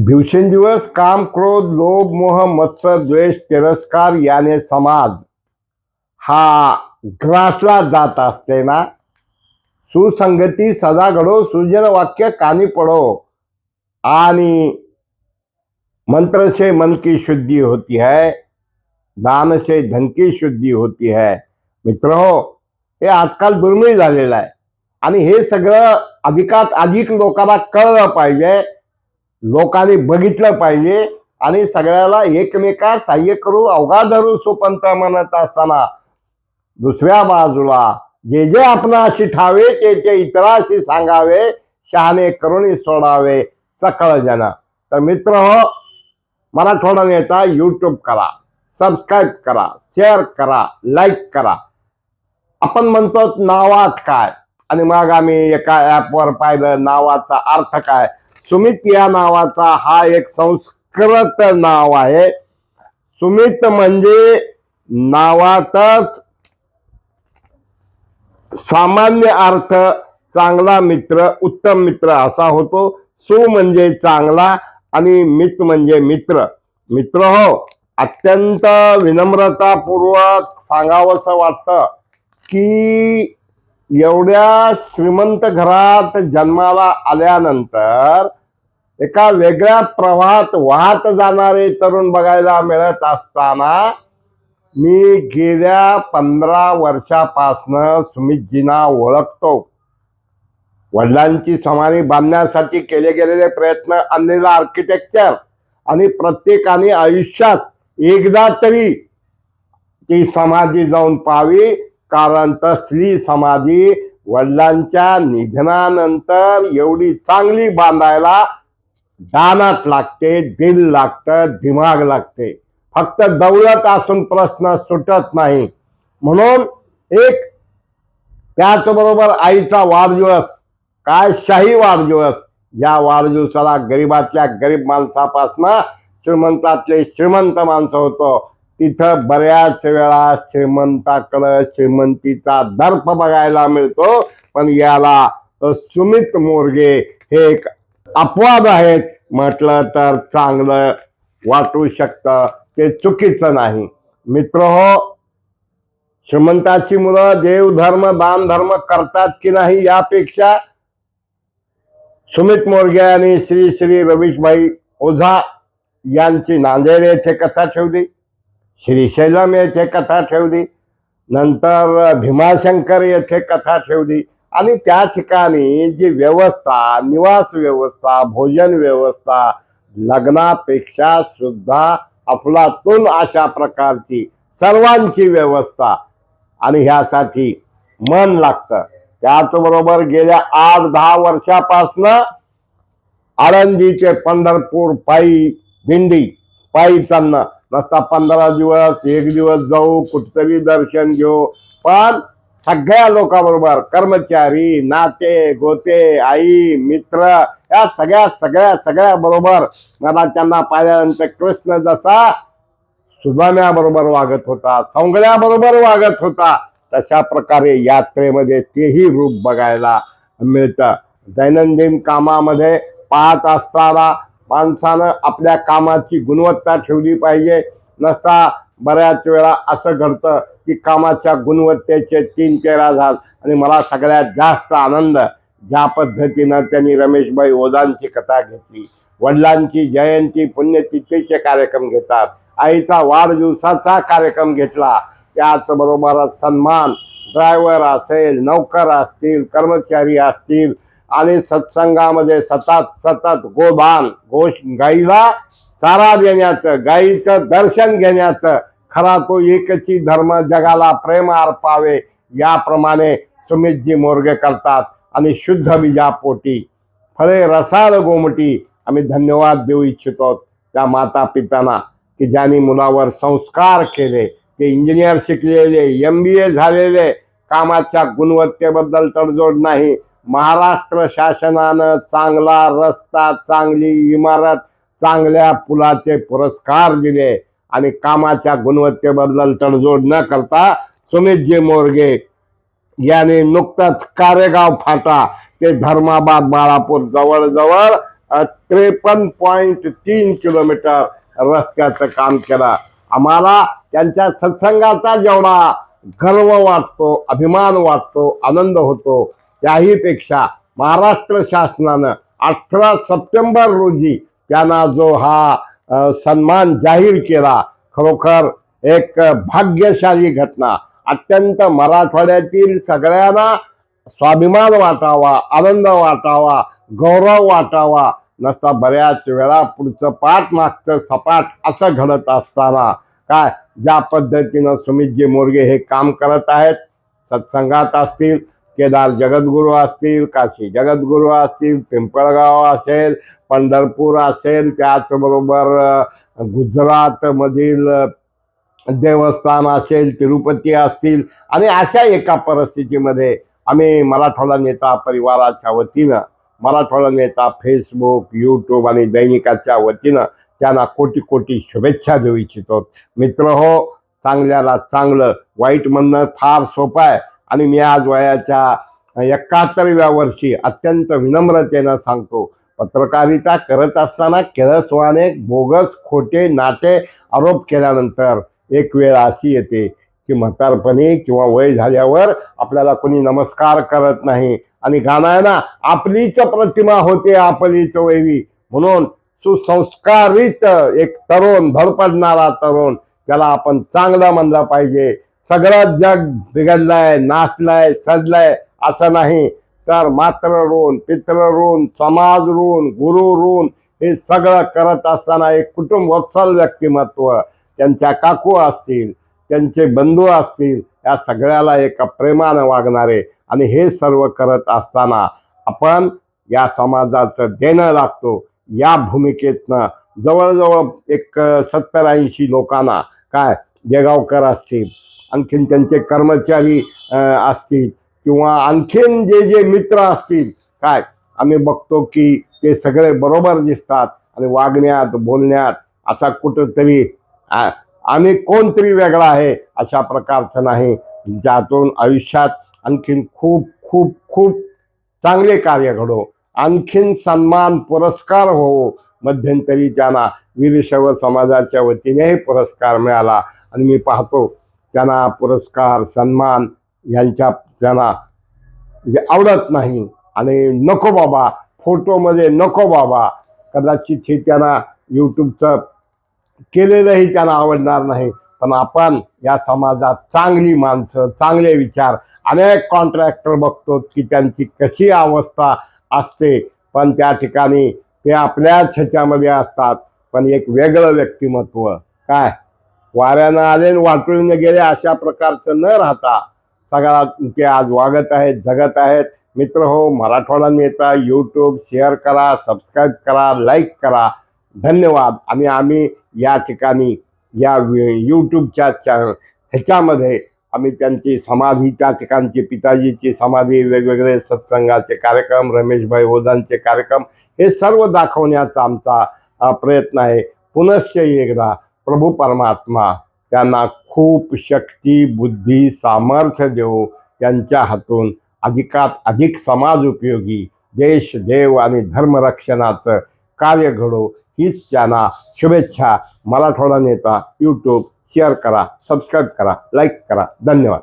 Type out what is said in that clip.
दिवसेंदिवस काम क्रोध लोभ मोह मत्सर द्वेष तिरस्कार याने समाज हा ग्रासला जात असते ना? सुसंगती सदा घडो सुजन वाक्य कानी पडो. आणि मंत्र से मन की शुद्धि होती है दान से धन की शुद्धी होती है. मित्र हो हे आजकाल दुर्मिळ झालेलं आहे. आणि हे सगळं अधिकात अधिक लोकांना कळलं पाहिजे. लोकांनी बघितलं पाहिजे आणि सगळ्याला एकमेका सहाय्य करू अवघा धरू सुपंत म्हणत असताना दुसऱ्या बाजूला जे जे आपणाशी ठावे ते ते इतराशी सांगावे शहाणे करुणी सोडावे सकळ जण तर मित्र हो मराठवाडा नेता यूट्यूब करा सबस्क्राईब करा शेअर करा लाईक करा. आपण म्हणतो नावात काय? आणि मग आम्ही एका ऍपवर पाहिलं नावाचा अर्थ काय? सुमित या नावाचा हा एक संस्कृत नाव आहे. सुमित म्हणजे नावातच सामान्य अर्थ चांगला मित्र उत्तम मित्र असा होतो. सु म्हणजे चांगला आणि मित म्हणजे मित्र. मित्र हो अत्यंत विनम्रतापूर्वक सांगावंसं वाटतं की एवढ्या श्रीमंत घरात जन्माला आल्यानंतर एका वेगळ्या प्रवाहात वाहत जाणारे तरुण बघायला मिळत असताना मी गेल्या पंधरा वर्षापासनं सुमितजींना ओळखतो. वडिलांची समाधी बांधण्यासाठी केले गेलेले प्रयत्न आणलेलं आर्किटेक्चर आणि प्रत्येकाने आयुष्यात एकदा तरी ती समाधी जाऊन पाहावी कारण तसली समाधी वडिलांच्या निधनानंतर एवढी चांगली बांधायला दानात लागते दिल लागतं दिमाग लागते. फक्त दौलत असून प्रश्न सुटत नाही. म्हणून एक त्याचबरोबर आईचा वाढदिवस काय शाही वाढदिवस या वाढदिवसाला गरीबातल्या गरीब माणसापासनं श्रीमंतातले श्रीमंत माणसं होतो. तिथं बऱ्याच वेळा श्रीमंताकडं श्रीमंतीचा दर्प बघायला मिळतो पण याला सुमित मोरगे हे एक अपवाद आहेत. म्हटलं तर चांगलं वाटू शकतं. ते चुकीचं नाही. मित्र हो श्रीमंताची मुलं देवधर्म दानधर्म धर्म करतात की नाही यापेक्षा सुमित मोरगे आणि श्री श्री रवीशभाई ओझा यांची नांदेड येथे कथा ठेवली. श्रीशैलम येथे कथा ठेवली. नंतर भीमाशंकर येथे कथा ठेवली. आणि त्या ठिकाणी जी व्यवस्था निवास व्यवस्था भोजन व्यवस्था लग्नापेक्षा सुद्धा अफलातून अशा प्रकारची सर्वांची व्यवस्था. आणि ह्यासाठी मन लागतं. त्याचबरोबर गेल्या आठ दहा वर्षापासनं आळंदी ते पंढरपूर पायी दिंडी पायी चालणं. नसता पंधरा दिवस एक दिवस जाऊ कुठतरी दर्शन घेऊ. पण सगळ्या लोकांबरोबर कर्मचारी नाते गोते आई मित्र या सगळ्या सगळ्या सगळ्या बरोबर मला त्यांना पाहिल्यानंतर कृष्ण जसा सुदाम्याबरोबर वागत होता सौंगल्याबरोबर वागत होता तशा प्रकारे यात्रेमध्ये तेही रूप बघायला मिळतं. दैनंदिन कामामध्ये पाहत असताना माणसानं आपल्या कामाची गुणवत्ता ठेवली पाहिजे. नसता बऱ्याच वेळा असं घडतं की कामाच्या गुणवत्तेचे तीन तेरा झाल आणि मला सगळ्यात जास्त आनंद ज्या पद्धतीनं त्यांनी रमेशभाई ओझांची कथा घेतली. वडिलांची जयंती पुण्यतिथीचे कार्यक्रम घेतात. आईचा वाढदिवसाचा कार्यक्रम घेतला. त्याचबरोबर सन्मान ड्रायव्हर असेल नौकर असतील कर्मचारी असतील आणि सत्संगामध्ये सतत सतत गोदान गोश गाईला चारा देण्याचं गाईचं दर्शन घेण्याचं खरा तो एकची धर्म जगाला प्रेम अर्पावे याप्रमाणे सुमितजी मोर्गे करतात. आणि शुद्ध बीजापोटी फळे रसाळ गोमटी आम्ही धन्यवाद देऊ इच्छितो त्या माता पित्यांना की ज्यांनी मुलावर संस्कार केले ते इंजिनियर शिकलेले एम बी ए झालेले कामाच्या गुणवत्तेबद्दल तडजोड नाही. महाराष्ट्र शासनानं चांगला रस्ता चांगली इमारत चांगल्या पुलाचे पुरस्कार दिले. आणि कामाच्या गुणवत्तेबद्दल तडजोड न करता सुमितजी मोरगे याने नुकताच कारेगाव फाटा ते धर्माबाद बाळापूर जवळजवळ त्रेपन्न पॉईंट तीन किलोमीटर रस्त्याचं काम केलं. आम्हाला त्यांच्या सत्संगाचा जेवढा गर्व वाटतो अभिमान वाटतो आनंद होतो त्याहीपेक्षा महाराष्ट्र शासनानं अठरा सप्टेंबर रोजी त्यांना जो हा सन्मान जाहीर केला. खरोखर एक भाग्यशाली घटना. अत्यंत मराठवाड्यातील सगळ्यांना स्वाभिमान वाटावा आनंद वाटावा गौरव वाटावा. नसता बऱ्याच वेळा पुढचं पाठ मागचं सपाट असं घडत असताना. काय? ज्या पद्धतीनं सुमितजी मोरगे हे काम करत आहेत सत्संगात असतील केदार जगद्गुरू असतील काशी जगद्गुरू असतील पिंपळगाव असेल पंढरपूर असेल त्याचबरोबर गुजरातमधील देवस्थान असेल तिरुपती असतील आणि अशा एका परिस्थितीमध्ये आम्ही मराठवाडा नेता परिवाराच्या वतीनं मराठवाडा नेता फेसबुक यूट्यूब आणि दैनिकाच्या वतीनं त्यांना कोटी कोटी शुभेच्छा देऊ इच्छितो. मित्र हो चांगल्याला चांगलं वाईट म्हणणं फार सोपं आहे आणि मी आज वयाच्या एकाहत्तरव्या वर्षी अत्यंत विनम्रतेनं सांगतो पत्रकारिता करत असताना केळसवाने बोगस खोटे नाटे आरोप केल्यानंतर एक वेळ अशी येते की म्हातारपणी किंवा वय झाल्यावर आपल्याला कोणी नमस्कार करत नाही. आणि गाणायना आहे ना आपलीच प्रतिमा होते आपलीच वैवी म्हणून सुसंस्कारित एक तरुण भरपडणारा तरुण त्याला आपण चांगलं म्हणलं पाहिजे. सगळं जग बिघडलंय नाचलंय सडलाय असं नाही. तर मात्र ऋण पित्र ऋण समाज ऋण गुरु ऋण हे सगळं करत असताना एक कुटुंब वत्सल व्यक्तिमत्व त्यांच्या काकू असतील त्यांचे बंधू असतील या सगळ्याला एका प्रेमानं वागणारे आणि हे सर्व करत असताना आपण या समाजाचं देणं लागतो. या भूमिकेतनं जवळजवळ एक सत्तर ऐंशी लोकांना काय देगावकर असतील आणखीन त्यांचे कर्मचारी असतील किंवा आणखीन जे जे मित्र असतील काय? आम्ही बघतो की ते सगळे बरोबर दिसतात आणि वागण्यात बोलण्यात असा कुठंतरी आ, आम्ही कोणतरी वेगळा आहे अशा प्रकारचं नाही. ज्यातून आयुष्यात आणखीन खूप खूप खूप चांगले कार्य घडो. आणखीन सन्मान पुरस्कार हो. मध्यंतरी त्यांना वीरशैव समाजाच्या वतीनेही पुरस्कार मिळाला. आणि मी पाहतो त्यांना पुरस्कार सन्मान यांच्या त्यांना म्हणजे आवडत नाही. आणि नको बाबा फोटोमध्ये नको बाबा. कदाचित हे त्यांना यूट्यूबचं केलेलंही त्यांना आवडणार नाही. पण आपण या समाजात चांगली माणसं चांगले विचार अनेक कॉन्ट्रॅक्टर बघतो की त्यांची कशी अवस्था असते. पण त्या ठिकाणी ते आपल्याच ह्याच्यामध्ये असतात. पण एक वेगळं व्यक्तिमत्व. काय? वाऱ्यानं आले वाटून गेले अशा प्रकारचं न राहता सगळा ते आज वागत आहेत जगत आहेत. मित्र हो मराठवाडा नेता यूट्यूब शेअर करा सबस्क्राईब करा लाईक करा. धन्यवाद. आणि आम्ही या ठिकाणी या यूट्यूबच्या चॅनल ह्याच्यामध्ये आम्ही त्यांची समाधी त्या ठिकाणची पिताजीची समाधी वेगवेगळे सत्संगाचे कार्यक्रम रमेशभाई ओझांचे कार्यक्रम हे सर्व दाखवण्याचा आमचा प्रयत्न आहे. पुनश्च एकदा प्रभू परमात्मा त्यांना खूप शक्ती बुद्धी सामर्थ्य देऊ त्यांच्या हातून अधिकात अधिक समाज उपयोगी देश देव आणि धर्मरक्षणाचं कार्य घडो हीच त्यांना शुभेच्छा. मराठवाडा नेता यूट्यूब शेअर करा सबस्क्राईब करा लाईक करा. धन्यवाद.